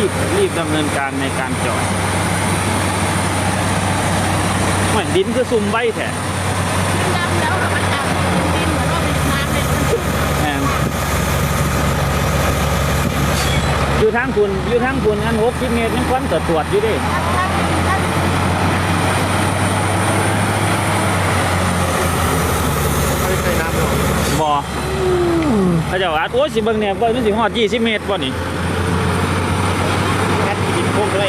รีบรีบดำเนินการในการเจาะเหมือนดินคือซุ่มไว้แท้ดำแล้วมันดำดินเหมือนว่าเป็นน้ำเลยมันชุ่มแม่นอยู่ทางคุณอยู่ทางคุณอันหกสิบเมตรยังควันตรวจตรวจอยู่เดิถ้าถ้าถ้าไม่ใช่น้ำหรอกบ่เขาเจะว่าโอ้ยสิเบิ่งเนี่ยบ่มันสิฮอดยี่สิบเมตรบ่นี่แค่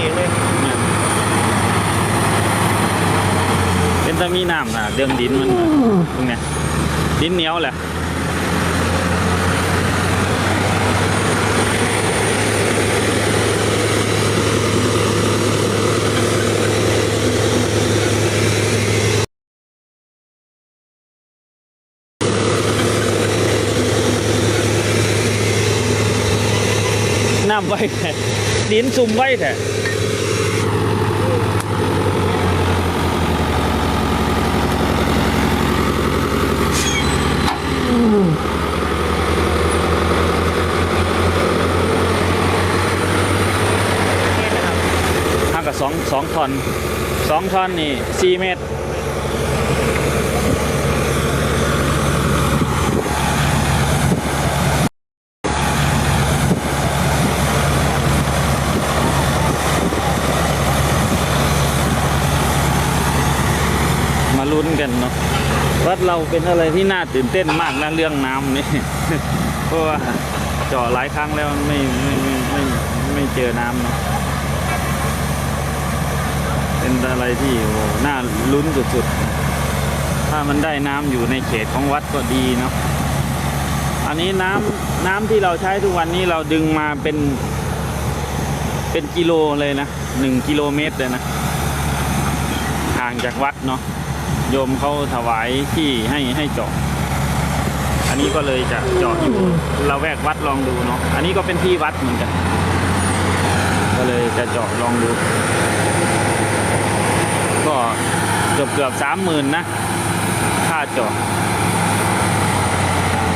กินพวกอะไรเองเลยเป็นตะมีน้ำนะเดิมดินมันตรงเนี้ยดินเหนียวแหละน้ำไว้แท้ดินซุ่มไว้แท้ นี่นะครับ ห่างกับ สองสองทอนสองทอนนี่สี่เมตรมาลุ้นกันเนาะวัดเราเป็นอะไรที่น่าตื่นเต้นมากนะเรื่องน้ำนี่เพราะว่าเจาะหลายครั้งแล้วไม่ไม่ไม่ไม่ไม่เจอน้ำเนาะ อะไรที่โอ้โหน่าลุ้นสุดๆ ถ้ามันได้น้ำอยู่ในเขตของวัดก็ดีเนาะอันนี้น้ำน้ำที่เราใช้ทุกวันนี้เราดึงมาเป็น เป็นกิโลเลยนะหนึ่งกิโลเมตรเลยนะห่างจากวัดเนาะโยมเขาถวายที่ให้ให้เจาะอันนี้ก็เลยจะเจาะอยู่ละแวกวัดลองดูเนาะอันนี้ก็เป็นที่วัดเหมือนกัน ก็เลยจะเจาะลองดู กือบเกือบสามหมื่นนะ ค่าจาะ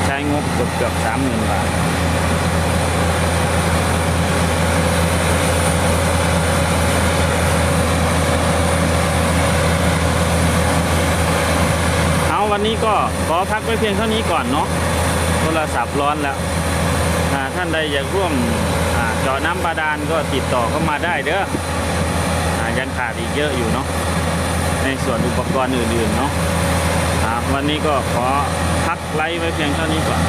ใช้งบเกือบเกือบสามหมื่นบาทเอาวันนี้ก็ขอพักไว้เพียงเท่านี้ก่อนเนาะโทรศัพท์ร้อนแล้วท่านใดอยากร่วมจาะน้ำบาดาลก็ติดต่อเข้ามาได้เด้ออยังขาดอีกเยอะอยู่เนาะ ในส่วนอุปกรณ์อื่นๆเนาะวันนี้ก็ขอพักไลฟ์ไว้เพียงเท่านี้ก่อน